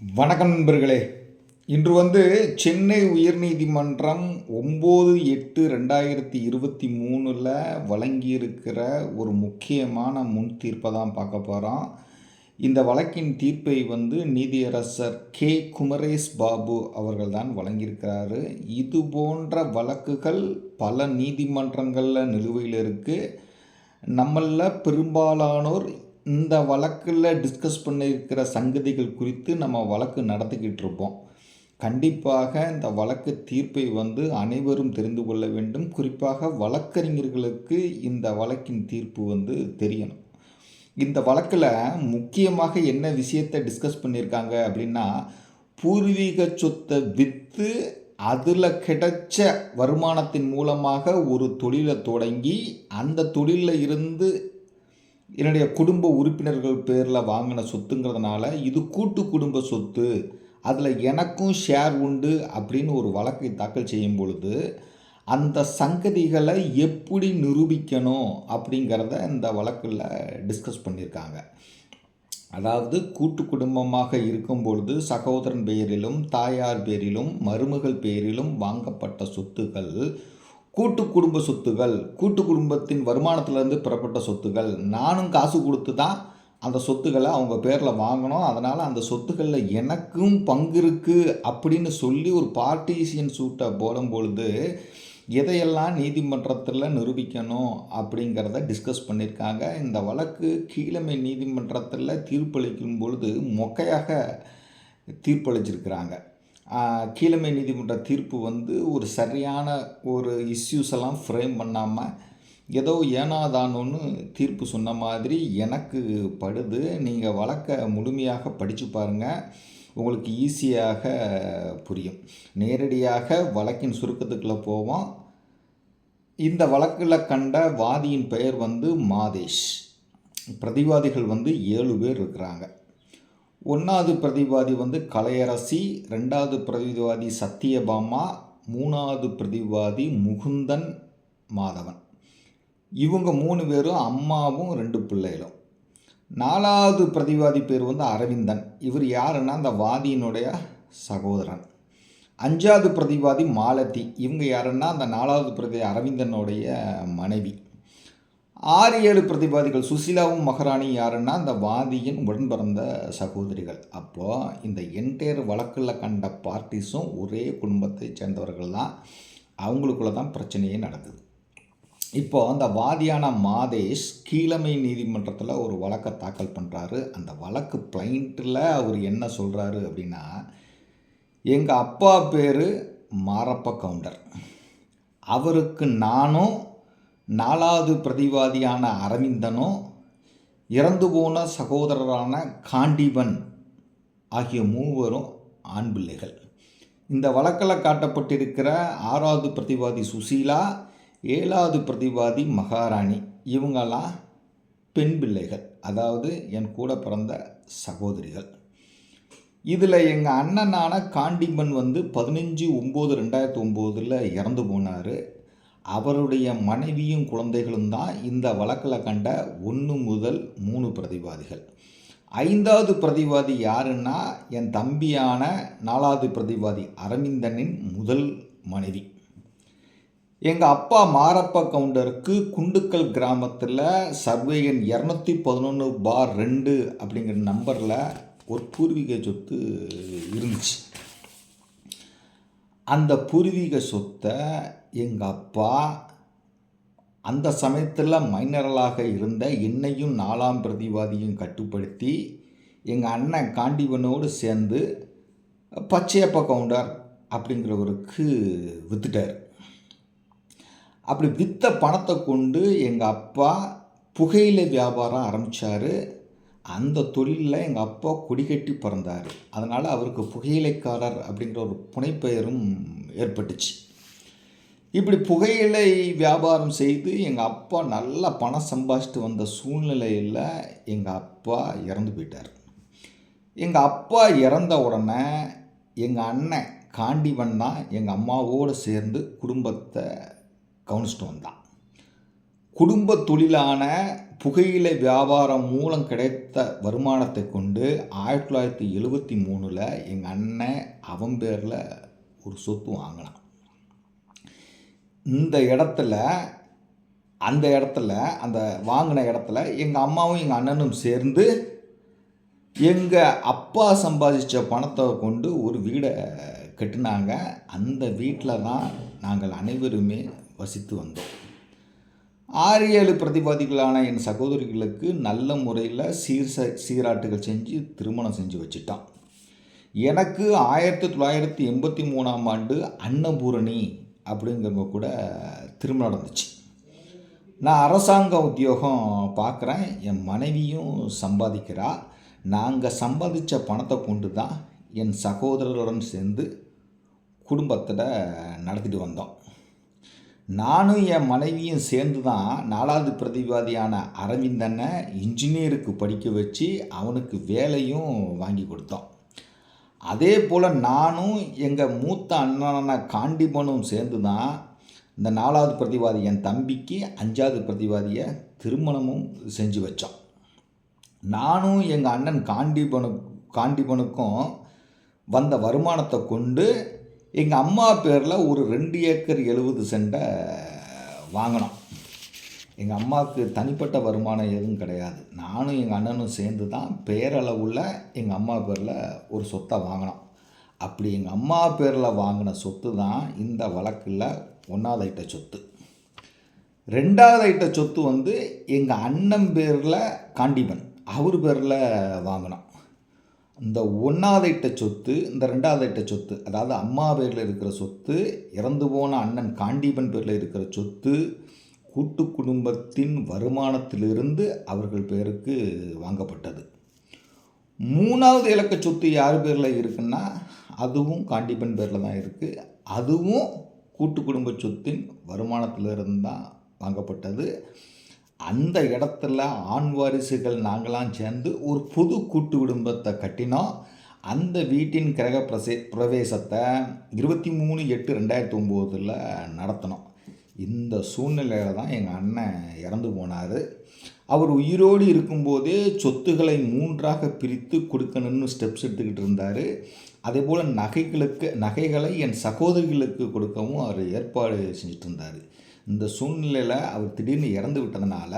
வணக்கம் நண்பர்களே. இன்று வந்து சென்னை உயர்நீதிமன்றம் ஒம்பது எட்டு ரெண்டாயிரத்தி இருபத்தி மூணில் வழங்கியிருக்கிற ஒரு முக்கியமான முன் தீர்ப்பை தான் பார்க்க போகிறோம் இந்த வழக்கின் தீர்ப்பை வந்து நீதியரசர் கே. குமரேஷ் பாபு அவர்கள் தான் வழங்கியிருக்கிறாரு. இது போன்ற வழக்குகள் பல நீதிமன்றங்களில் நிலுவையில் இருக்குது நம்மளில் பெரும்பாலானோர் இந்த வழக்கில் டிஸ்கஸ் பண்ணியிருக்கிற சங்கதிகள் குறித்து நம்ம வழக்கு நடத்திக்கிட்டு இருப்போம். கண்டிப்பாக இந்த வழக்கு தீர்ப்பை வந்து அனைவரும் தெரிந்து கொள்ள வேண்டும். குறிப்பாக வழக்கறிஞர்களுக்கு இந்த வழக்கின் தீர்ப்பு வந்து தெரியணும். இந்த வழக்கில் முக்கியமாக என்ன விஷயத்தை டிஸ்கஸ் பண்ணியிருக்காங்க அப்படின்னா பூர்வீக சொத்தை விற்று அதில் கிடைச்ச வருமானத்தின் மூலமாக ஒரு தொழிலை தொடங்கி அந்த தொழிலில் இருந்து என்னுடைய குடும்ப உறுப்பினர்கள் பேரில் வாங்கின சொத்துங்கிறதுனால இது கூட்டு குடும்ப சொத்து. அதில் எனக்கும் ஷேர் உண்டு அப்படின்னு ஒரு வழக்கை தாக்கல் செய்யும் பொழுது அந்த சங்கதிகளை எப்படி நிரூபிக்கணும் அப்படிங்கிறத இந்த வழக்கில் டிஸ்கஸ் பண்ணியிருக்காங்க. அதாவது கூட்டு குடும்பமாக இருக்கும் பொழுது சகோதரன் பெயரிலும் தாயார் பேரிலும் மருமகள் பேரிலும் வாங்கப்பட்ட சொத்துக்கள் கூட்டு குடும்ப சொத்துகள் கூட்டு குடும்பத்தின் வருமானத்திலேருந்து பெறப்பட்ட சொத்துகள் நானும் காசு கொடுத்து தான் அந்த சொத்துக்களை அவங்க பேரில் வாங்கணும். அதனால் அந்த சொத்துக்களில் எனக்கும் பங்கு இருக்குது அப்படின்னு சொல்லி ஒரு பார்ட்டிசியன் சூட்டை போடும் பொழுது எதையெல்லாம் நீதிமன்றத்தில் நிரூபிக்கணும் அப்படிங்கிறத டிஸ்கஸ் பண்ணியிருக்காங்க. இந்த வழக்கு கீழமை நீதிமன்றத்தில் தீர்ப்பளிக்கும் பொழுது மொக்கையாக தீர்ப்பளிச்சிருக்கிறாங்க. கீழமை நீதிமன்ற தீர்ப்பு வந்து ஒரு சரியான ஒரு இஷ்யூஸ் எல்லாம் ஃப்ரேம் பண்ணாமல் ஏதோ ஏனாதானோன்னு தீர்ப்பு சொன்ன மாதிரி எனக்கு படுது. நீங்கள் வழக்கை முழுமையாக படித்து பாருங்கள் உங்களுக்கு ஈஸியாக புரியும். நேரடியாக வழக்கின் சுருக்கத்துக்குள்ளே போவோம். இந்த வழக்கில் கண்ட வாதியின் பெயர் வந்து மாதேஷ். பிரதிவாதிகள் வந்து ஏழு பேர் இருக்கிறாங்க. ஒன்றாவது பிரதிவாதி வந்து கலையரசி ரெண்டாவது பிரதிவாதி சத்தியபாமா மூணாவது பிரதிவாதி முகுந்தன் மாதவன். இவங்க மூணு பேரும் அம்மாவும் ரெண்டு பிள்ளைகளும். நாலாவது பிரதிவாதி பேர் வந்து அரவிந்தன். இவர் யாருன்னா அந்த வாதியினுடைய சகோதரன். அஞ்சாவது பிரதிவாதி மாலதி. இவங்க யாருன்னா அந்த நாலாவது பிரதி அரவிந்தனுடைய மனைவி. ஆறு ஏழு பிரதிவாதிகள் சுசிலாவும் மகாராணி யாருன்னா அந்த வாதியின் உடன் பிறந்த சகோதரிகள். அப்போது இந்த என்டையர் வழக்கில் கண்ட பார்ட்டிஸும் ஒரே குடும்பத்தை சேர்ந்தவர்கள் தான். அவங்களுக்குள்ள தான் பிரச்சனையே நடக்குது. இப்போ அந்த வாதியான மாதேஷ் கீழமை நீதிமன்றத்தில் ஒரு வழக்கை தாக்கல் பண்ணுறாரு அந்த வழக்கு பிளைண்ட்டில் அவர் என்ன சொல்கிறாரு அப்படின்னா எங்கள் அப்பா பேர் மாரப்ப கவுண்டர். அவருக்கு நானும் நாலாவது பிரதிவாதியான அரவிந்தனும் இறந்து போன சகோதரரான காண்டிபன் ஆகிய மூவரும் ஆண் பிள்ளைகள். இந்த வழக்கில் காட்டப்பட்டிருக்கிற ஆறாவது பிரதிவாதி சுசீலா ஏழாவது பிரதிவாதி மகாராணி இவங்கெல்லாம் பெண் பிள்ளைகள் அதாவது என் கூட பிறந்த சகோதரிகள். இதில் எங்கள் அண்ணனான காண்டிபன் வந்து பதினஞ்சு ஒம்பது ரெண்டாயிரத்தி ஒம்போதில் இறந்து போனார். அவருடைய மனைவியும் குழந்தைகளும் தான் இந்த வழக்கில் கண்ட ஒன்று முதல் மூணு பிரதிவாதிகள். ஐந்தாவது பிரதிவாதி யாருன்னா என் தம்பியான நாலாவது பிரதிவாதி அரவிந்தனின் முதல் மனைவி. எங்கள் அப்பா மாரப்ப கவுண்டருக்கு குண்டுக்கல் கிராமத்தில் சர்வே எண் இரநூத்தி பதினொன்று பார் ரெண்டு அப்படிங்கிற நம்பரில் ஒரு பூர்வீக சொத்து இருந்துச்சு. அந்த பூர்வீக சொத்தை எங்கள் அப்பா அந்த சமயத்தில் மைனரலாக இருந்த என்னையும் நாலாம் பிரதிவாதியும் கட்டுப்படுத்தி எங்கள் அண்ணன் காண்டிவனோடு சேர்ந்து பச்சையப்ப கவுண்டர் அப்படிங்கிறவருக்கு விற்றுட்டார் அப்படி விற்ற பணத்தை கொண்டு எங்கள் அப்பா புகையிலை வியாபாரம் ஆரம்பித்தார் அந்த தொழிலில் எங்கள் அப்பா கொடிகட்டி பிறந்தார். அதனால் அவருக்கு புகையிலைக்காரர் அப்படிங்கிற ஒரு புனைப்பெயரும் ஏற்பட்டுச்சு. இப்படி புகையிலை வியாபாரம் செய்து எங்கள் அப்பா நல்லா பணம் சம்பாதிச்சுட்டு வந்த சூழ்நிலையில் எங்கள் அப்பா இறந்து போயிட்டார். எங்கள் அப்பா இறந்த உடனே எங்கள் அண்ணன் காண்டிவன் தான் எங்கள் அம்மாவோடு சேர்ந்து குடும்பத்தை கவனிச்சிட்டு வந்தான். குடும்ப தொழிலான புகையிலை வியாபாரம் மூலம் கிடைத்த வருமானத்தை கொண்டு ஆயிரத்தி தொள்ளாயிரத்தி எழுபத்தி மூணில் எங்கள் அண்ணன் அவன் பேரில் ஒரு சொத்து வாங்கினான். இந்த இடத்துல அந்த இடத்துல அந்த வாங்கின இடத்துல எங்கள் அம்மாவும் எங்கள் அண்ணனும் சேர்ந்து எங்கள் அப்பா சம்பாதிச்ச பணத்தை கொண்டு ஒரு வீடை கட்டினாங்க. அந்த வீட்டில் தான் நாங்கள் அனைவருமே வசித்து வந்தோம். ஆறு ஏழு பிரதிவாதிகளான என் சகோதரிகளுக்கு நல்ல முறையில் சீர் சீராட்டுகள் செஞ்சு திருமணம் செஞ்சு வச்சுட்டான். எனக்கு ஆயிரத்தி தொள்ளாயிரத்தி எண்பத்தி மூணாம் ஆண்டு அன்னபூரணி அப்படிங்கிறவங்க கூட திருமணம் நடந்துச்சு. நான் அரசாங்க உத்தியோகம் பார்க்குறேன் என் மனைவியும் சம்பாதிக்கிறா. நாங்கள் சம்பாதிச்ச பணத்தை கொண்டு தான் என் சகோதரருடன் சேர்ந்து குடும்பத்தில் நடத்திட்டு வந்தோம். நானும் என் மனைவியும் சேர்ந்து தான் நாலாவது பிரதிவாதியான அரவிந்தனை இன்ஜினியருக்கு படிக்க வச்சு அவனுக்கு வேலையும் வாங்கி கொடுத்தோம். அதே போல் நானும் எங்கள் மூத்த அண்ணனான காண்டிபனும் சேர்ந்து தான் இந்த நாலாவது பிரதிவாதி என் தம்பிக்கு அஞ்சாவது பிரதிவாதியை திருமணமும் செஞ்சு வச்சோம். நானும் எங்கள் அண்ணன் காண்டிபனு காண்டிபனுக்கும் வந்த வருமானத்தை கொண்டு எங்கள் அம்மா பேரில் ஒரு ரெண்டு ஏக்கர் எழுபது சென்ட்டை வாங்கினோம் எங்கள் அம்மாவுக்கு தனிப்பட்ட வருமானம் எதுவும் கிடையாது. நானும் எங்கள் அண்ணனும் சேர்ந்து தான் பேரளவுள்ள எங்கள் அம்மா பேரில் ஒரு சொத்தை வாங்கினோம் அப்படி எங்கள் அம்மா பேரில் வாங்கின சொத்து தான் இந்த வழக்கில் ஒன்றாவது ஐட்ட சொத்து. ரெண்டாவது ஐட்ட சொத்து வந்து எங்கள் அண்ணன் பேரில் காண்டிபன். அவர் பேரில் வாங்கினோம். இந்த ஒன்றாவது ஐட்ட சொத்து இந்த ரெண்டாவது ஐட்ட சொத்து அதாவது அம்மா பேரில் இருக்கிற சொத்து இறந்து போன அண்ணன் காண்டீபன் பேரில் இருக்கிற சொத்து கூட்டு குடும்பத்தின் வருமானத்திலிருந்து அவர்கள் பேருக்கு வாங்கப்பட்டது. மூணாவது இலக்க சொத்து யார் பேரில் இருக்குன்னா அதுவும் காண்டிபன் பேரில் தான் இருக்குது அதுவும் கூட்டு குடும்ப சொத்தின் வருமானத்திலிருந்து தான் வாங்கப்பட்டது. அந்த இடத்துல ஆண் வாரிசுகள் நாங்களாம் சேர்ந்து ஒரு புது கூட்டு குடும்பத்தை கட்டினோம். அந்த வீட்டின் கிரக பிரசே பிரவேசத்தை இருபத்தி மூணு எட்டு ரெண்டாயிரத்தி ஒம்போதில் நடத்தினோம். இந்த சூழ்நிலையில் தான் எங்கள் அண்ணன் இறந்து போனார். அவர் உயிரோடு இருக்கும்போதே சொத்துக்களை மூன்றாக பிரித்து கொடுக்கணும்னு ஸ்டெப்ஸ் எடுத்துக்கிட்டு இருந்தார். அதே போல் நகைகளுக்கு நகைகளை என் சகோதரிகளுக்கு கொடுக்கவும் அவர் ஏற்பாடு செஞ்சுட்டு இருந்தார். இந்த சூழ்நிலையில் அவர் திடீர்னு இறந்து விட்டதுனால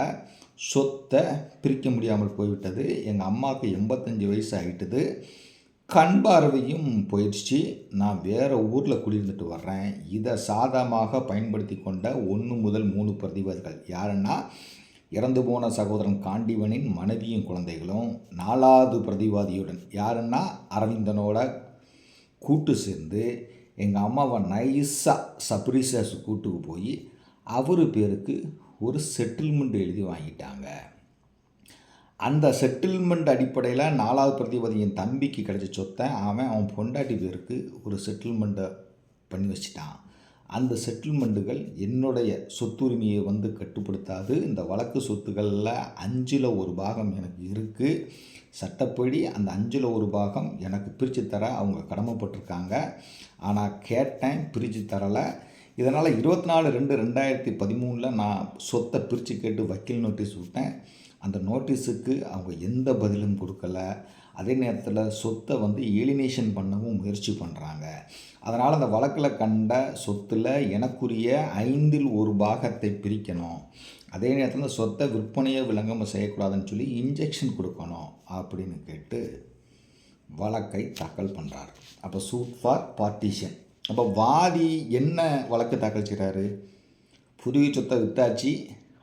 சொத்தை பிரிக்க முடியாமல் போய்விட்டது. எங்கள் அம்மாவுக்கு எண்பத்தஞ்சு வயசு ஆகிட்டுது கண் பார்வையும் போயிடுச்சு. நான் வேறு ஊரில் குடியிருந்துட்டு வர்றேன். இதை சாதகமாக பயன்படுத்தி கொண்ட ஒன்று முதல் மூணு பிரதிவாதிகள் யாருன்னா இறந்து போன சகோதரன் காண்டிவனின் மனைவியும் குழந்தைகளும் நாலாவது பிரதிவாதியுடன். யாருன்னா அரவிந்தனோட கூட்டு சேர்ந்து எங்கள் அம்மாவை நைஸாக சப்ரீசஸ் கூட்டுக்கு போய் அவர் பேருக்கு ஒரு செட்டில்மெண்ட் எழுதி வாங்கிட்டாங்க. அந்த செட்டில்மெண்ட் அடிப்படையில் நாலாவது பிரதிபதி என் தம்பிக்கு கிடைச்ச சொத்தை அவன் அவன் பொண்டாட்டி பேருக்கு ஒரு செட்டில்மெண்ட்டை பண்ணி வச்சிட்டான். அந்த செட்டில்மெண்ட்டுகள் என்னுடைய சொத்துரிமையை வந்து கட்டுப்படுத்தாது. இந்த வழக்கு சொத்துக்களில் அஞ்சில் ஒரு பாகம் எனக்கு இருக்குது சட்டப்படி அந்த அஞ்சில் ஒரு பாகம் எனக்கு பிரித்து தர அவங்க கடமைப்பட்டிருக்காங்க. ஆனால் கேட்டேன் பிரித்து தரலை. இதனால் இருபத்தி நாலு ரெண்டு ரெண்டாயிரத்தி பதிமூணில் நான் சொத்தை பிரித்து கேட்டு வக்கீல் நோட்டீஸ் விட்டேன். அந்த நோட்டீஸுக்கு அவங்க எந்த பதிலும் கொடுக்கல. அதே நேரத்தில் சொத்தை வந்து எலினேஷன் பண்ணவும் முயற்சி பண்ணுறாங்க அதனால் அந்த வழக்கில் கண்ட சொத்தில் எனக்குரிய ஐந்தில் ஒரு பாகத்தை பிரிக்கணும். அதே நேரத்தில் அந்த சொத்தை விற்பனையை விளங்காமல் செய்யக்கூடாதுன்னு சொல்லி இன்ஜெக்ஷன் கொடுக்கணும் அப்படின்னு கேட்டு வழக்கை தாக்கல் பண்ணுறார் அப்போ சூட் ஃபார் பார்ட்டிஷன். அப்போ வாதி என்ன வழக்கு தாக்கல் செய்கிறாரு புதிய சொத்தை வித்தாச்சு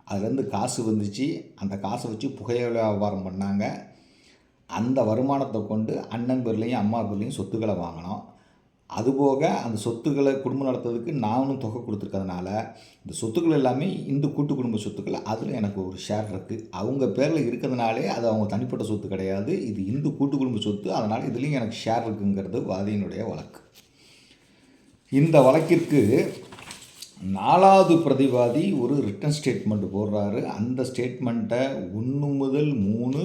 அதுலேருந்து காசு வந்துச்சு. அந்த காசை வச்சு புகையை வியாபாரம் பண்ணாங்க. அந்த வருமானத்தை கொண்டு அண்ணன் பேர்லேயும் அம்மா பேர்லேயும் சொத்துக்களை வாங்கினோம். அதுபோக அந்த சொத்துக்களை குடும்பம் நடத்துறதுக்கு நானும் தொகை கொடுத்துருக்கறதுனால இந்த சொத்துக்கள் எல்லாமே இந்த கூட்டு குடும்ப சொத்துக்கள். அதில் எனக்கு ஒரு ஷேர் இருக்குது அவங்க பேரில் இருக்கிறதுனாலே அது அவங்க தனிப்பட்ட சொத்து கிடையாது. இது இந்து கூட்டு குடும்ப சொத்து. அதனால் இதுலேயும் எனக்கு ஷேர் இருக்குங்கிறது வாதியினுடைய வழக்கு. இந்த வழக்கிற்கு நாலாவது பிரதிவாதி ஒரு ரிட்டன் ஸ்டேட்மெண்ட் போடுறாரு. அந்த ஸ்டேட்மெண்ட்டை ஒன்று முதல் மூணு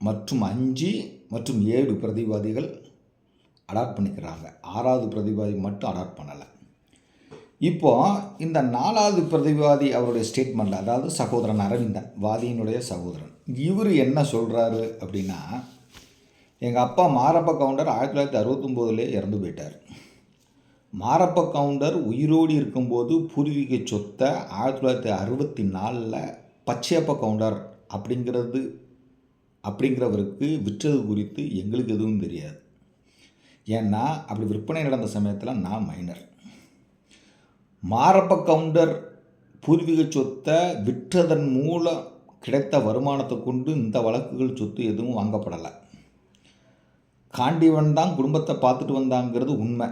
மற்றும் அஞ்சு மற்றும் ஏழு பிரதிவாதிகள் அடாப்ட் பண்ணிக்கிறாங்க. ஆறாவது பிரதிவாதி மட்டும் அடாப்ட் பண்ணலை. இப்போ இந்த நாலாவது பிரதிவாதி அவருடைய ஸ்டேட்மெண்ட்டில் அதாவது சகோதரன் அரவிந்தன் வாதியினுடைய சகோதரன் இவர் என்ன சொல்கிறாரு அப்படின்னா எங்கள் அப்பா மாரப்ப கவுண்டர் ஆயிரத்தி தொள்ளாயிரத்தி அறுபத்தொம்போதுலேயே இறந்து போயிட்டார். மாரப்ப கவுண்டர் உயிரோடு இருக்கும்போது பூர்வீக சொத்தை ஆயிரத்தி தொள்ளாயிரத்தி அறுபத்தி நாலில் பச்சையப்ப கவுண்டர் அப்படிங்கிறது அப்படிங்கிறவருக்கு விற்றது குறித்து எங்களுக்கு எதுவும் தெரியாது. ஏன்னா அப்படி விற்பனை நடந்த சமயத்தில் நான் மைனர் மாரப்ப கவுண்டர் பூர்வீக சொத்தை விற்றதன் மூலம் கிடைத்த வருமானத்தை கொண்டு இந்த வழக்குகள் சொத்து எதுவும் வாங்கப்படலை. காண்டிவன் தான் குடும்பத்தை பார்த்துட்டு வந்தாங்கிறது உண்மை.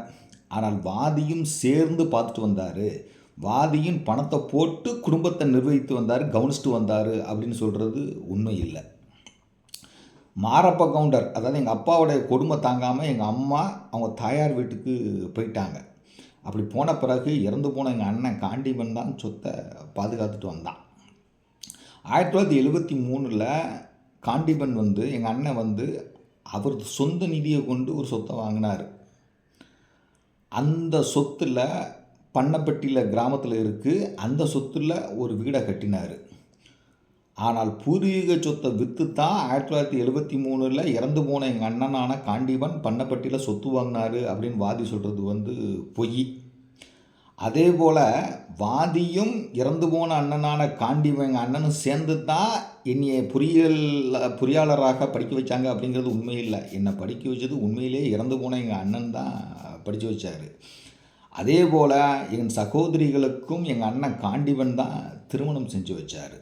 ஆனால் வாதியும் சேர்ந்து பார்த்துட்டு வந்தார். வாதியின் பணத்தை போட்டு குடும்பத்தை நிர்வகித்து வந்தார் கவனிச்சுட்டு வந்தார் அப்படின்னு சொல்கிறது உண்மை இல்லை. மாரப்ப கவுண்டர் அதாவது எங்கள் அப்பாவுடைய கொடுமை தாங்காமல் எங்கள் அம்மா அவங்க தாயார் வீட்டுக்கு போயிட்டாங்க. அப்படி போன பிறகு இறந்து போன எங்கள் அண்ணன் காண்டிமன் தான் சொத்தை பாதுகாத்துட்டு வந்தான். ஆயிரத்தி தொள்ளாயிரத்தி எழுபத்தி மூணில் காண்டிபன் வந்து எங்கள் அண்ணன் வந்து அவரது சொந்த நிதியை கொண்டு ஒரு சொத்தை வாங்கினார். அந்த சொத்தில் பண்ணப்பட்டியில் கிராமத்தில் இருக்குது அந்த சொத்தில் ஒரு வீடை கட்டினார். ஆனால் பூர்வீக சொத்தை விற்று தான் ஆயிரத்தி தொள்ளாயிரத்தி எழுபத்தி மூணில் இறந்து போன எங்கள் அண்ணனான காண்டிபன் பண்ணப்பட்டியில் சொத்து வாங்கினார் அப்படின்னு வாதி சொல்கிறது வந்து பொய். அதே போல் வாதியும் இறந்து போன அண்ணனான காண்டிபன் எங்கள் அண்ணனும் சேர்ந்து தான் என்னையை பொறியியல் பொறியாளராக படிக்க வச்சாங்க அப்படிங்கிறது உண்மையில்லை. என்னை படிக்க வச்சது உண்மையிலே இறந்து போன எங்கள் அண்ணன் தான் படித்து வச்சார். அதே போல் என் சகோதரிகளுக்கும் எங்கள் அண்ணன் காண்டிவன் தான் திருமணம் செஞ்சு வச்சார்.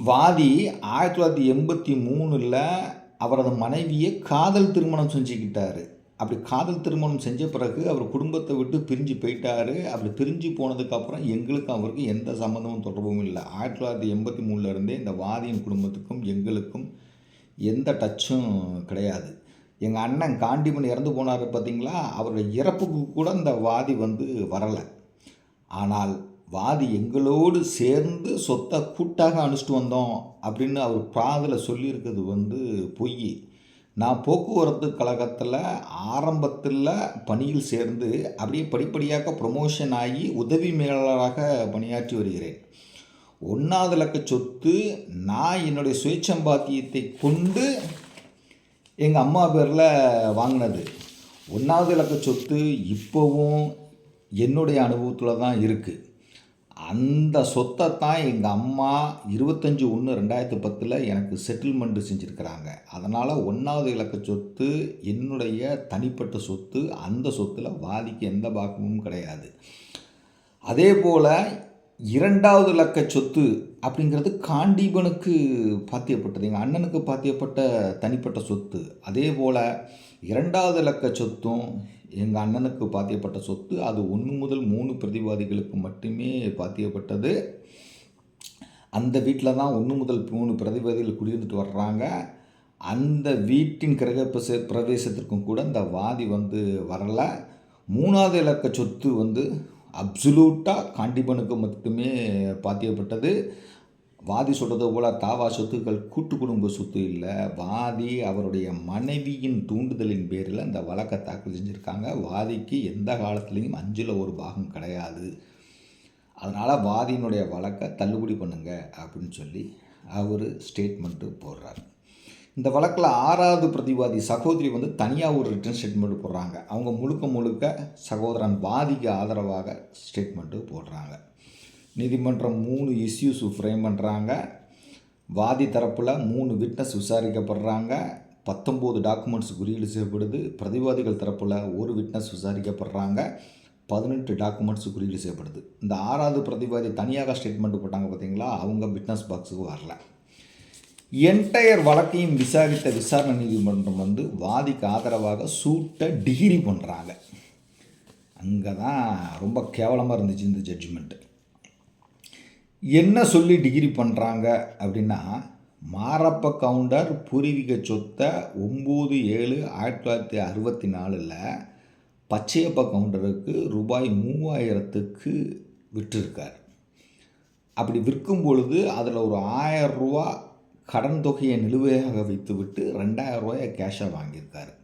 வாதி ஆயிரத்தி தொள்ளாயிரத்தி எண்பத்தி மூணில் அவரது மனைவியை காதல் திருமணம் செஞ்சுக்கிட்டார். அப்படி காதல் திருமணம் செஞ்ச பிறகு அவர் குடும்பத்தை விட்டு பிரிஞ்சு போயிட்டார். அப்படி பிரிஞ்சு போனதுக்கப்புறம் எங்களுக்கும் அவருக்கு எந்த சம்மந்தமும் தொடர்பும் இல்லை. ஆயிரத்தி தொள்ளாயிரத்தி எண்பத்தி மூணுலேருந்தே இந்த வாதியின் குடும்பத்துக்கும் எங்களுக்கும் எந்த டச்சும் கிடையாது. எங்கள் அண்ணன் காண்டிமன் இறந்து போனார் பார்த்தீங்களா? அவருடைய இறப்புக்கு கூட இந்த வாதி வந்து வரலை. ஆனால் வாதி எங்களோடு சேர்ந்து சொத்தை கூட்டாக அனுப்பிச்சிட்டு வந்தோம் அப்படின்னு அவர் பிராதில் சொல்லியிருக்கிறது வந்து பொய். நான் போக்குவரத்து கழகத்தில் ஆரம்பத்தில் பணியில் சேர்ந்து அப்படியே படிப்படியாக ப்ரொமோஷன் ஆகி உதவி மேலாளராக பணியாற்றி வருகிறேன். ஒன்றாவது லக்க சொத்து நான் என்னுடைய சுயச்சம்பாத்தியத்தை கொண்டு எங்கள் அம்மா பேரில் வாங்கினது. ஒன்றாவது இலக்க சொத்து இப்போவும் என்னுடைய அனுபவத்தில் தான் இருக்குது அந்த சொத்தை தான் எங்கள் அம்மா இருபத்தஞ்சி ஒன்று ரெண்டாயிரத்து பத்தில் எனக்கு செட்டில்மெண்ட்டு செஞ்சுருக்கிறாங்க. அதனால் ஒன்றாவது இலக்க சொத்து என்னுடைய தனிப்பட்ட சொத்து அந்த சொத்தில் வாதிக்கு எந்த பாக்கமும் கிடையாது. அதே போல் இரண்டாவது இலக்க சொத்து அப்படிங்கிறது காண்டீபனுக்கு பாத்தியப்பட்டது. எங்கள் அண்ணனுக்கு பாத்தியப்பட்ட தனிப்பட்ட சொத்து. அதே போல் இரண்டாவது இலக்க சொத்தும் எங்கள் அண்ணனுக்கு பாத்தியப்பட்ட சொத்து. அது ஒன்று முதல் மூணு பிரதிவாதிகளுக்கு மட்டுமே பாத்தியப்பட்டது. அந்த வீட்டில் தான் ஒன்று முதல் மூணு பிரதிவாதிகள் குடியிருந்துட்டு வர்றாங்க. அந்த வீட்டின் கிரக பிரவேசத்திற்கும் கூட இந்த வாதி வந்து வரலை. மூணாவது இலக்க சொத்து வந்து அப்சுலூட்டாக காண்டிபனுக்கு மட்டுமே பாத்தியப்பட்டது. வாதி சொல்கிறது போல் தாவா சொத்துக்கள் கூட்டு குடும்ப சொத்து இல்லை. வாதி அவருடைய மனைவியின் தூண்டுதலின் பேரில் அந்த வழக்கை தாக்கல் செஞ்சுருக்காங்க. வாதிக்கு எந்த காலத்துலேயும் அஞ்சில் ஒரு பாகம் கிடையாது. அதனால் வாதியினுடைய வழக்கை தள்ளுபடி பண்ணுங்க அப்படின்னு சொல்லி அவர் ஸ்டேட்மெண்ட்டு போடுறார். இந்த வழக்கில் ஆறாவது பிரதிவாதி சகோதரி வந்து தனியாக ஒரு ரிட்டன் ஸ்டேட்மெண்ட் போடுறாங்க. அவங்க முழுக்க முழுக்க சகோதரன் வாதிக்கு ஆதரவாக ஸ்டேட்மெண்ட்டு போடுறாங்க. நீதிமன்றம் மூணு இஷ்யூஸ் ஃப்ரேம் பண்ணுறாங்க வாதி தரப்பில் மூணு விட்னஸ் விசாரிக்கப்படுறாங்க. பத்தொம்போது டாக்குமெண்ட்ஸ் குறியீடு செய்யப்படுது. பிரதிவாதிகள் தரப்பில் ஒரு விட்னஸ் விசாரிக்கப்படுறாங்க. பதினெட்டு டாக்குமெண்ட்ஸ் குறியீடு செய்யப்படுது. இந்த ஆறாவது பிரதிவாதி தனியாக ஸ்டேட்மெண்ட் போட்டாங்க பார்த்தீங்களா அவங்க விட்னஸ் பாக்ஸுக்கு வரல. என்டையர் வழக்கையும் விசாரித்த விசாரணை நீதிமன்றம் வந்து வாதிக்கு ஆதரவாக சூட்டை டிகிரி பண்ணுறாங்க அங்கே தான் ரொம்ப கேவலமாக இருந்துச்சு இந்த ஜட்ஜ்மெண்ட்டு என்ன சொல்லி டிகிரி பண்ணுறாங்க அப்படின்னா மாரப்ப கவுண்டர் பூர்வீக சொத்தை ஒம்பது ஏழு ஆயிரத்தி தொள்ளாயிரத்தி அறுபத்தி நாலில் பச்சையப்ப கவுண்டருக்கு ரூபாய் மூவாயிரத்துக்கு விற்றுருக்கார். அப்படி விற்கும் பொழுது அதில் ஒரு ஆயிரம் ரூபா கடன் தொகையை நிலுவையாக வைத்துவிட்டு ரெண்டாயிரம் ரூபாயை கேஷாக வாங்கியிருக்காரு.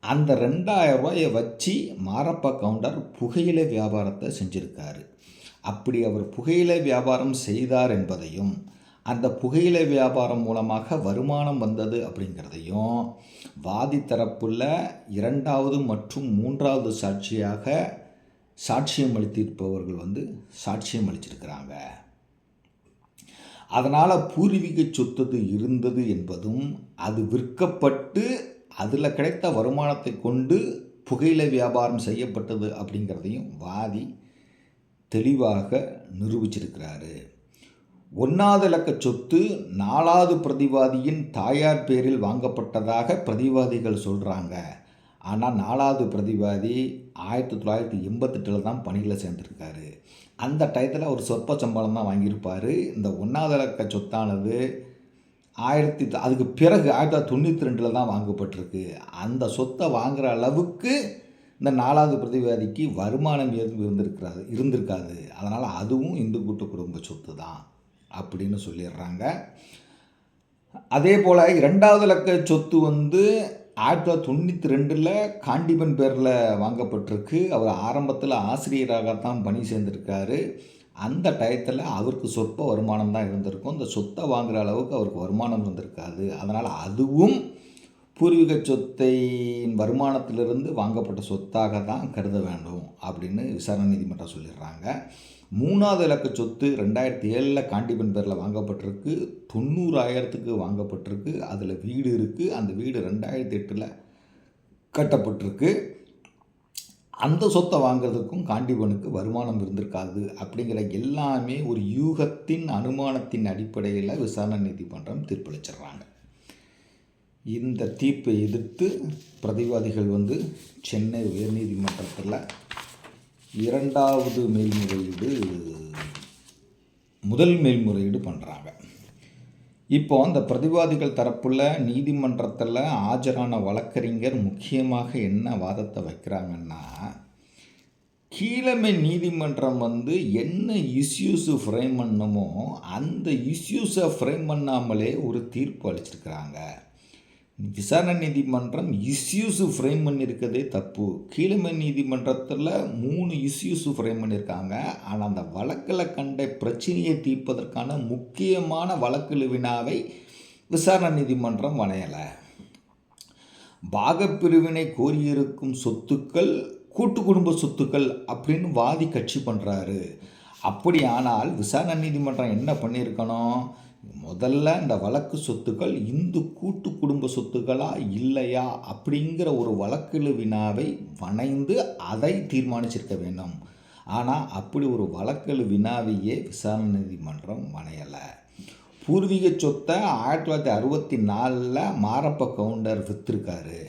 அந்த ரெண்டாயிரம் ரூபாயை வச்சு மாரப்ப கவுண்டர் புகையிலை வியாபாரத்தை செஞ்சுருக்காரு. அப்படி அவர் புகையிலை வியாபாரம் செய்தார் என்பதையும் அந்த புகையிலை வியாபாரம் மூலமாக வருமானம் வந்தது அப்படிங்கிறதையும் வாதி தரப்புல இரண்டாவது மற்றும் மூன்றாவது சாட்சியாக சாட்சியம் அளித்திருப்பவர்கள் வந்து சாட்சியம் அளிச்சிருக்கிறாங்க. அதனால் பூர்வீக சொத்து இருந்தது என்பதும் அது விற்கப்பட்டு அதில் கிடைத்த வருமானத்தை கொண்டு புகையிலை வியாபாரம் செய்யப்பட்டது அப்படிங்கிறதையும் வாதி தெளிவாக நிரூபிச்சிருக்கிறாரு. ஒன்றாவது இலக்க சொத்து நாலாவது பிரதிவாதியின் தாயார் பேரில் வாங்கப்பட்டதாக பிரதிவாதிகள் சொல்கிறாங்க ஆனால் நாலாவது பிரதிவாதி ஆயிரத்தி தொள்ளாயிரத்தி எண்பத்தெட்டில் தான் பணியில் சேர்ந்துருக்காரு. அந்த டயத்தில் அவர் சொற்ப சம்பளம் தான் வாங்கியிருப்பார். இந்த ஒன்றாவது இலக்க சொத்தானது ஆயிரத்தி அதுக்கு பிறகு ஆயிரத்தி தொள்ளாயிரத்தி தொண்ணூற்றி ரெண்டில் தான் வாங்கப்பட்டிருக்கு. அந்த சொத்தை வாங்குகிற அளவுக்கு இந்த நாலாவது பிரதிவாதிக்கு வருமானம் எதுவும் இருந்திருக்கிறாது இருந்திருக்காது. அதனால் அதுவும் இந்து கூட்டு குடும்ப சொத்து தான் அப்படின்னு சொல்லிடுறாங்க. அதே போல் இரண்டாவது லக்க சொத்து வந்து ஆயிரத்தி தொள்ளாயிரத்தி தொண்ணூற்றி ரெண்டில் காண்டிபன் பேரில் வாங்கப்பட்டிருக்கு. அவர் ஆரம்பத்தில் ஆசிரியராகத்தான் பணி சேர்ந்திருக்காரு. அந்த டயத்தில் அவருக்கு சொற்ப வருமானம் தான் இருந்திருக்கும். இந்த சொத்தை வாங்குகிற அளவுக்கு அவருக்கு வருமானம் இருந்திருக்காது அதனால் அதுவும் பூர்வீக சொத்தையின் வருமானத்திலிருந்து வாங்கப்பட்ட சொத்தாக தான் கருத வேண்டும் அப்படின்னு விசாரணை நீதிமன்றம் சொல்லிடுறாங்க. மூணாவது இலக்க சொத்து ரெண்டாயிரத்தி ஏழில் காண்டிபன் பேரில் வாங்கப்பட்டிருக்கு. தொண்ணூறாயிரத்துக்கு வாங்கப்பட்டிருக்கு. அதில் வீடு இருக்குது அந்த வீடு ரெண்டாயிரத்தி எட்டில் கட்டப்பட்டிருக்கு. அந்த சொத்தை வாங்குறதுக்கும் காண்டிபனுக்கு வருமானம் இருந்திருக்காது அப்படிங்கிற எல்லாமே ஒரு யூகத்தின் அனுமானத்தின் அடிப்படையில் விசாரணை நீதிமன்றம் தீர்ப்பளிச்சிடுறாங்க. இந்த தீர்ப்பை எதிர்த்து பிரதிவாதிகள் வந்து சென்னை உயர்நீதிமன்றத்தில் இரண்டாவது மேல்முறையீடு முதல் மேல்முறையீடு பண்ணுறாங்க இப்போ அந்த பிரதிவாதிகள் தரப்புல நீதிமன்றத்தில் ஆஜரான வழக்கறிஞர் முக்கியமாக என்ன வாதத்தை வைக்கிறாங்கன்னா கீழமை நீதிமன்றம் வந்து என்ன இஷ்யூஸு ஃப்ரேம் பண்ணுமோ அந்த இஷ்யூஸை ஃப்ரேம் பண்ணாமலே ஒரு தீர்ப்பு அளிச்சிருக்கிறாங்க. விசாரணை நீதிமன்றம் இஷ்யூஸு ஃப்ரேம் பண்ணியிருக்கதே. தப்பு. கீழமை நீதிமன்றத்தில் மூணு இஷ்யூஸு ஃப்ரேம் பண்ணியிருக்காங்க. ஆனால் அந்த வழக்கில் கண்ட பிரச்சனையை தீர்ப்பதற்கான முக்கியமான வழக்கு வினாவை விசாரணை நீதிமன்றம் வணையலை. பாகப்பிரிவினை கோரியிருக்கும் சொத்துக்கள் கூட்டு குடும்ப சொத்துக்கள் அப்படின்னு வாதி கட்சி பண்ணுறாரு அப்படியானால் விசாரணை நீதிமன்றம் என்ன பண்ணியிருக்கணும்? முதல்ல இந்த வழக்கு சொத்துக்கள் இந்து கூட்டு குடும்ப சொத்துக்களா இல்லையா அப்படிங்கிற ஒரு வழக்கு வினாவை வணைந்து அதை தீர்மானிச்சிருக்க வேண்டும். ஆனால் அப்படி ஒரு வழக்கு வினாவையே விசாரணை நீதிமன்றம் வணையலை. பூர்வீக சொத்தை ஆயிரத்தி தொள்ளாயிரத்தி அறுபத்தி நாலில் மாரப்ப கவுண்டர் விற்றுருக்காரு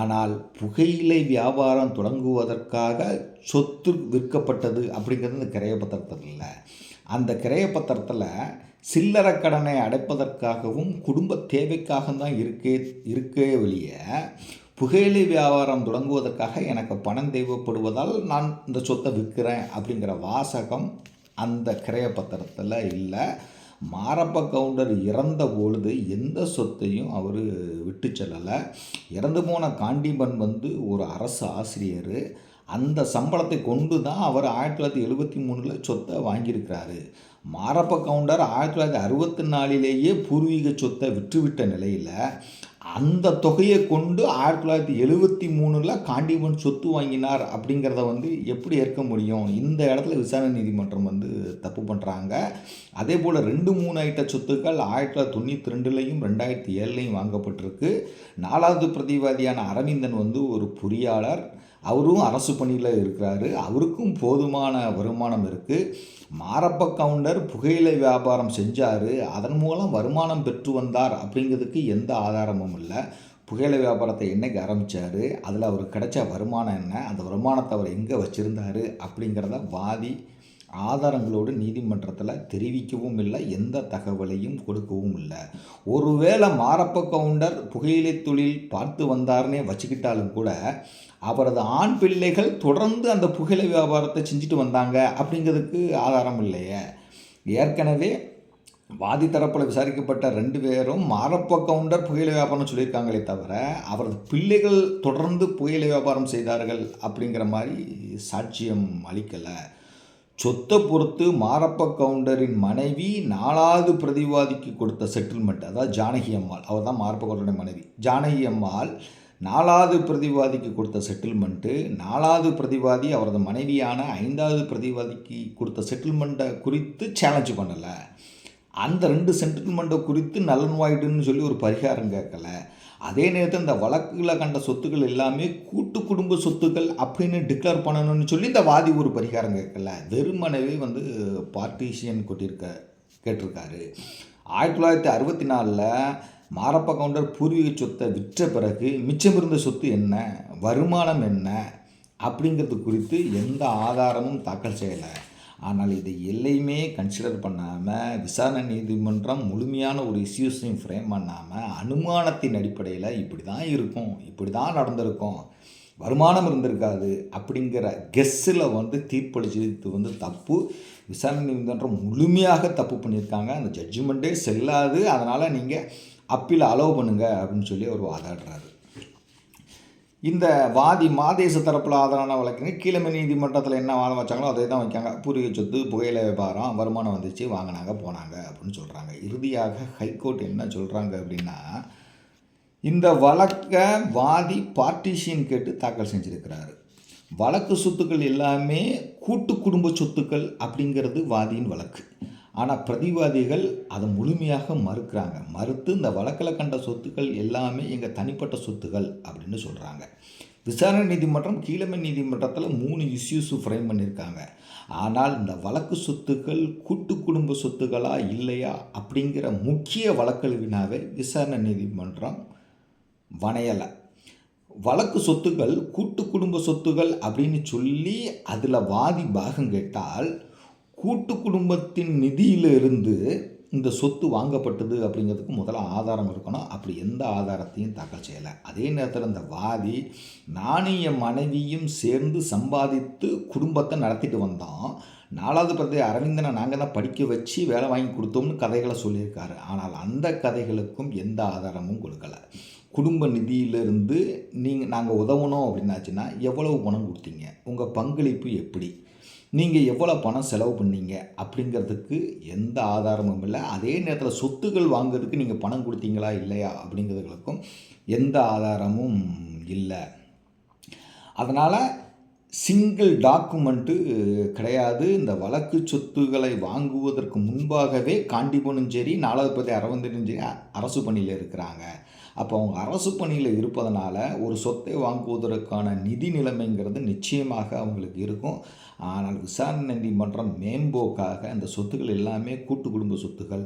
ஆனால் புகையிலை வியாபாரம் தொடங்குவதற்காக சொத்து விற்கப்பட்டது அப்படிங்கிறது இந்த கிரையப்பத்திரத்தில் இல்லை. அந்த கிரையப்பத்திரத்தில் சில்லறை கடனை அடைப்பதற்காகவும் குடும்ப தேவைக்காக தான் இருக்கே இருக்கே வெளிய புகையிலை வியாபாரம் தொடங்குவதற்காக எனக்கு பணம் தேவைப்படுவதால் நான் இந்த சொத்தை விற்கிறேன் அப்படிங்கிற வாசகம் அந்த கிரையப்பத்திரத்தில் இல்லை. மாரப்ப கவுண்டர் இறந்த பொழுது எந்த சொத்தையும் அவர் விட்டு செல்லலை. இறந்து போன காண்டிபன் வந்து ஒரு அரசு ஆசிரியர். அந்த சம்பளத்தை கொண்டு தான் அவர் ஆயிரத்தி தொள்ளாயிரத்தி எழுபத்தி மூணில் சொத்தை வாங்கியிருக்கிறாரு. மாரப்ப கவுண்டர் ஆயிரத்தி தொள்ளாயிரத்தி அறுபத்தி நாலிலேயே பூர்வீக சொத்தை விற்றுவிட்ட நிலையில் அந்த தொகையை கொண்டு ஆயிரத்தி தொள்ளாயிரத்தி எழுபத்தி மூணில் காண்டிபன் சொத்து வாங்கினார் அப்படிங்கிறத வந்து எப்படி ஏற்க முடியும்? இந்த இடத்துல விசாரணை நீதிமன்றம் வந்து தப்பு பண்ணுறாங்க அதே போல் ரெண்டு மூணு ஐட்ட சொத்துக்கள் ஆயிரத்தி தொள்ளாயிரத்தி தொண்ணூற்றி ரெண்டுலேயும் ரெண்டாயிரத்தி ஏழுலையும் வாங்கப்பட்டிருக்கு. நாலாவது பிரதிவாதியான அரவிந்தன் வந்து ஒரு பொறியாளர். அவரும் அரசு பணியில் இருக்கிறாரு. அவருக்கும் போதுமான வருமானம் இருக்குது மாரப்ப கவுண்டர் புகையிலை வியாபாரம் செஞ்சார். அதன் மூலம் வருமானம் பெற்று வந்தார் அப்படிங்கிறதுக்கு எந்த ஆதாரமும் இல்லை. புகையிலை வியாபாரத்தை என்னைக்கு ஆரம்பித்தார் அதில் அவருக்கு கிடைச்ச வருமானம் என்ன? அந்த வருமானத்தை அவர் எங்கே வச்சுருந்தார்? அப்படிங்கிறத வாதி ஆதாரங்களோடு நீதிமன்றத்தில் தெரிவிக்கவும் இல்லை எந்த தகவலையும் கொடுக்கவும் இல்லை. ஒருவேளை மாரப்ப கவுண்டர் புகையிலை தொழில் பார்த்து வந்தார்னே வச்சுக்கிட்டாலும் கூட அவரது ஆண் பிள்ளைகள் தொடர்ந்து அந்த புகையிலை வியாபாரத்தை செஞ்சுட்டு வந்தாங்க அப்படிங்கிறதுக்கு ஆதாரம் இல்லையே. ஏற்கனவே வாதி தரப்பில் விசாரிக்கப்பட்ட ரெண்டு பேரும் மாரப்ப கவுண்டர் புகையிலை வியாபாரம் சொல்லியிருக்காங்களே தவிர அவரது பிள்ளைகள் தொடர்ந்து புகையிலை வியாபாரம் செய்தார்கள் அப்படிங்கிற மாதிரி சாட்சியம் அளிக்கலை. சொத்தை பொறுத்து மாரப்ப கவுண்டரின் மனைவி நாலாவது பிரதிவாதிக்கு கொடுத்த செட்டில்மெண்ட் அதாவது ஜானகி அம்மாள் அவர் தான் மாரப்ப கவுண்டரின் மனைவி. ஜானகி அம்மாள் நாலாவது பிரதிவாதிக்கு கொடுத்த செட்டில்மெண்ட்டு நாலாவது பிரதிவாதி அவரது மனைவியான ஐந்தாவது பிரதிவாதிக்கு கொடுத்த செட்டில்மெண்ட்டை குறித்து சேலஞ்சு பண்ணலை. அந்த ரெண்டு செட்டில்மெண்ட்டை குறித்து நலன்வாய்டுன்னு சொல்லி ஒரு பரிகாரம் கேட்கல. அதே நேரத்தில் இந்த வழக்கில் கண்ட சொத்துக்கள் எல்லாமே கூட்டு குடும்ப சொத்துக்கள் அப்படின்னு டிக்ளேர் பண்ணணும்னு சொல்லி இந்த வாதி ஒரு பரிகாரம் கேட்கல. வெறுமனவே வந்து பார்ட்டிஷியன் கொட்டியிருக்க கேட்டிருக்காரு. ஆயிரத்தி தொள்ளாயிரத்தி அறுபத்தி நாலில் மாரப்ப கவுண்டர் பூர்வீக சொத்தை விற்ற பிறகு மிச்சம் இருந்த சொத்து என்ன வருமானம் என்ன அப்படிங்கிறது குறித்து எந்த ஆதாரமும் தாக்கல் செய்யலை. ஆனால் இதை எல்லையுமே கன்சிடர் பண்ணாமல் விசாரணை நீதிமன்றம் முழுமையான ஒரு இஷ்யூஸையும் ஃப்ரேம் பண்ணாமல் அனுமானத்தின் அடிப்படையில் இப்படி தான் இருக்கும் இப்படி தான் நடந்திருக்கும் வருமானம் இருந்திருக்காது அப்படிங்கிற கெஸ்ஸில் வந்து தீர்ப்பளிச்சது வந்து தப்பு. விசாரணை நீதிமன்றம் முழுமையாக தப்பு பண்ணியிருக்காங்க. அந்த ஜட்ஜ்மெண்ட்டே செல்லாது. அதனால் நீங்கள் அப்பீல் அலோவ் பண்ணுங்க அப்படின்னு சொல்லி அவர் வாதாடுறாரு. இந்த வாதி மாதேச தரப்பில் ஆதரவான வழக்கினை கீழமை நீதிமன்றத்தில் என்ன வாதம் வச்சாங்களோ அதே தான் வைக்காங்க. பூர்வீக சொத்து புகையிலை வியாபாரம் வருமானம் வந்துச்சு வாங்கினாங்க போனாங்க அப்படின்னு சொல்கிறாங்க இறுதியாக ஹைகோர்ட் என்ன சொல்கிறாங்க அப்படின்னா இந்த வழக்கை வாதி பார்ட்டிஷியன் கேட்டு தாக்கல் செஞ்சுருக்கிறாரு. வழக்கு சொத்துக்கள் எல்லாமே கூட்டு குடும்ப சொத்துக்கள் அப்படிங்கிறது வாதியின் வழக்கு. ஆனால் பிரதிவாதிகள் அதை முழுமையாக மறுக்கிறாங்க. மறுத்து இந்த வழக்கில் கண்ட சொத்துக்கள் எல்லாமே எங்கள் தனிப்பட்ட சொத்துக்கள் அப்படின்னு சொல்கிறாங்க விசாரணை நீதிமன்றம் கீழமை நீதிமன்றத்தில் மூணு இஷ்யூஸு ஃப்ரேம் பண்ணியிருக்காங்க. ஆனால் இந்த வழக்கு சொத்துக்கள் கூட்டு குடும்ப சொத்துக்களா இல்லையா அப்படிங்கிற முக்கிய வழக்கழுவினாவே விசாரணை நீதிமன்றம் வணையலை. வழக்கு சொத்துக்கள் கூட்டு குடும்ப சொத்துகள் அப்படின்னு சொல்லி அதில் வாதி பாகம் கேட்டால் கூட்டு குடும்பத்தின் நிதியிலிருந்து இந்த சொத்து வாங்கப்பட்டது அப்படிங்கிறதுக்கு முதல்ல ஆதாரம் இருக்கணும். அப்படி எந்த ஆதாரத்தையும் தாக்கல் செய்யலை. அதே நேரத்தில் இந்த வாதி நானும் என் மனைவியும் சேர்ந்து சம்பாதித்து குடும்பத்தை நடத்திட்டு வந்தோம் நாலாவது பிரதே அரவிந்தனை நாங்கள் தான் படிக்க வச்சு வேலை வாங்கி கொடுத்தோம்னு கதைகளை சொல்லியிருக்காரு. ஆனால் அந்த கதைகளுக்கும் எந்த ஆதாரமும் கொடுக்கல. குடும்ப நிதியிலிருந்து நீங்கள் நாங்கள் உதவணும் அப்படின்னாச்சுன்னா எவ்வளவு பணம் கொடுத்தீங்க? உங்கள் பங்களிப்பு எப்படி? நீங்கள் எவ்வளோ பணம் செலவு பண்ணீங்க அப்படிங்கிறதுக்கு எந்த ஆதாரமும் இல்லை. அதே நேரத்தில் சொத்துக்கள் வாங்குறதுக்கு நீங்கள் பணம் கொடுத்தீங்களா இல்லையா அப்படிங்கிறதுகளுக்கும் எந்த ஆதாரமும் இல்லை. அதனால் சிங்கிள் டாக்குமெண்ட்டு கிடையாது. இந்த வழக்கு சொத்துக்களை வாங்குவதற்கு முன்பாகவே காண்டிபனும் சரி நாலாவது பதி அரவிந்தனும் சரி அரசு பணியில் இருக்கிறாங்க. அப்போ அவங்க அரசு பணியில் இருப்பதனால ஒரு சொத்தை வாங்குவதற்கான நிதி நிலைமைங்கிறது நிச்சயமாக அவங்களுக்கு இருக்கும். ஆனால் விசாரணை நீதிமன்றம் மேம்போக்காக அந்த சொத்துக்கள் எல்லாமே கூட்டு குடும்ப சொத்துக்கள்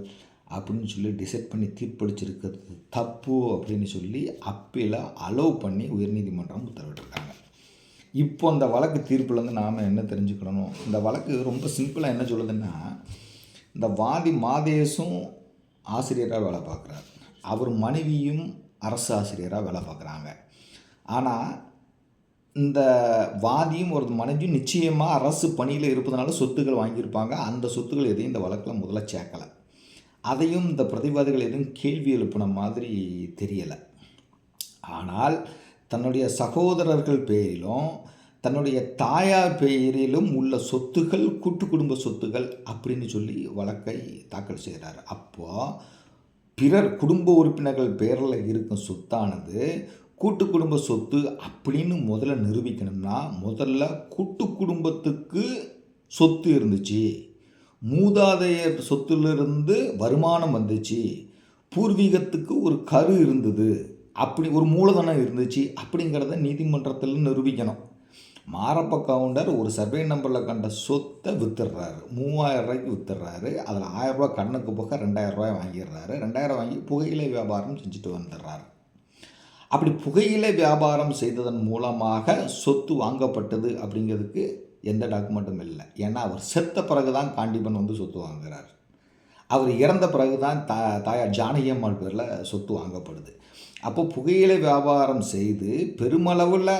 அப்படின்னு சொல்லி டிசைட் பண்ணி தீர்ப்பளிச்சிருக்கிறது தப்பு அப்படின்னு சொல்லி அப்பீலை அலோவ் பண்ணி உயர்நீதிமன்றம் உத்தரவிட்டிருக்காங்க. இப்போ அந்த வழக்கு தீர்ப்புலேருந்து நாம் என்ன தெரிஞ்சுக்கணும்? இந்த வழக்கு ரொம்ப சிம்பிளாக என்ன சொல்லுதுன்னா இந்த வாதி மாதேசும் ஆசிரியராக வேலை பார்க்குறாரு. அவர் மனைவியும் அரசு ஆசிரியராக வேலை பார்க்குறாங்க. ஆனால் இந்த வாதியும் ஒரு மனைவியும் நிச்சயமாக அரசு பணியில் இருப்பதனால சொத்துக்கள் வாங்கியிருப்பாங்க. அந்த சொத்துக்கள் எதையும் இந்த வழக்கில் முதல்ல சேர்க்கலை. அதையும் இந்த பிரதிவாதிகள் எதுவும் கேள்வி எழுப்பின மாதிரி தெரியலை. ஆனால் தன்னுடைய சகோதரர்கள் பேரிலும் தன்னுடைய தாயார் பெயரிலும் உள்ள சொத்துகள் கூட்டு குடும்ப சொத்துகள் அப்படின்னு சொல்லி வழக்கை தாக்கல் செய்கிறார் அப்போது பிறர் குடும்ப உறுப்பினர்கள் பேரில் இருக்கும் சொத்தானது கூட்டு குடும்ப சொத்து அப்படின்னு முதல்ல நிரூபிக்கணும்னா முதல்ல கூட்டு குடும்பத்துக்கு சொத்து இருந்துச்சு. மூதாதையர் சொத்துலேருந்து வருமானம் வந்துச்சு. பூர்வீகத்துக்கு ஒரு கரு இருந்தது. அப்படி ஒரு மூலதனம் இருந்துச்சு அப்படிங்கிறத நீதிமன்றத்தில் நிரூபிக்கணும். மாரப்ப கவுண்டர் ஒரு சர்வே நம்பரில் கண்ட சொத்தை வித்துடுறாரு. மூவாயிரம் ரூபாய்க்கு வித்துடுறாரு. அதில் ஆயிரரூபா கண்ணுக்கு போக ரெண்டாயிரம் ரூபாய் வாங்கிடுறாரு. ரெண்டாயிரம் வாங்கி புகையிலை வியாபாரம் செஞ்சுட்டு வந்துடுறாரு. அப்படி புகையிலை வியாபாரம் செய்ததன் மூலமாக சொத்து வாங்கப்பட்டது அப்படிங்கிறதுக்கு எந்த டாக்குமெண்ட்டும் இல்லை. ஏன்னா அவர் செத்த பிறகு தான் காண்டிபன் வந்து சொத்து வாங்குகிறார் அவர் இறந்த பிறகு தான் தா தாயார் ஜானகி அம்மாள் பேரில் சொத்து வாங்கப்படுது. அப்போ புகையிலை வியாபாரம் செய்து பெருமளவில்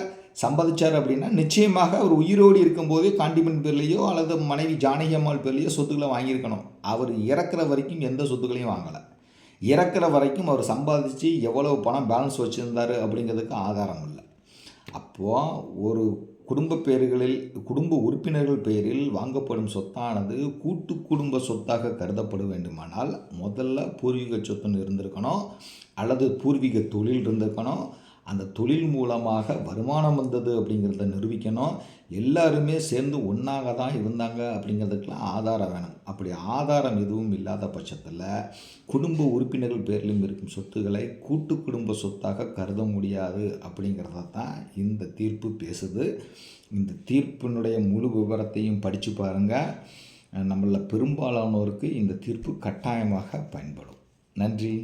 சம்பாதிச்சார் அப்படின்னா நிச்சயமாக அவர் உயிரோடு இருக்கும்போதே காண்டிமன் பேர்லேயோ அல்லது மனைவி ஜானகி அம்மாள் பேர்லேயோ சொத்துக்களை வாங்கியிருக்கணும். அவர் இறக்குற வரைக்கும் எந்த சொத்துக்களையும் வாங்கலை. இறக்குற வரைக்கும் அவர் சம்பாதிச்சு எவ்வளோ பணம் பேலன்ஸ் வச்சுருந்தார் அப்படிங்கிறதுக்கு ஆதாரம் இல்லை. அப்போது ஒரு குடும்ப பெயர்களில் குடும்ப உறுப்பினர்கள் பெயரில் வாங்கப்படும் சொத்தானது கூட்டு குடும்ப சொத்தாக கருதப்பட வேண்டுமானால் முதல்ல பூர்வீக சொத்துன்னு இருந்திருக்கணும் அல்லது பூர்வீக தொழில் இருந்திருக்கணும் அந்த தொழில் மூலமாக வருமானம் வந்தது அப்படிங்கிறத நிரூபிக்கணும். எல்லாருமே சேர்ந்து ஒன்றாக தான் இருந்தாங்க அப்படிங்கிறதுக்கெலாம் ஆதாரம் வேணும். அப்படி ஆதாரம் எதுவும் இல்லாத பட்சத்தில் குடும்ப உறுப்பினர்கள் பேரிலும் இருக்கும் சொத்துக்களை கூட்டு குடும்ப சொத்தாக கருத முடியாது அப்படிங்கிறத தான் இந்த தீர்ப்பு பேசுது. இந்த தீர்ப்பினுடைய முழு விவரத்தையும் படித்து பாருங்கள் நம்மள பெரும்பாலானோருக்கு இந்த தீர்ப்பு கட்டாயமாக பயன்படும். நன்றி.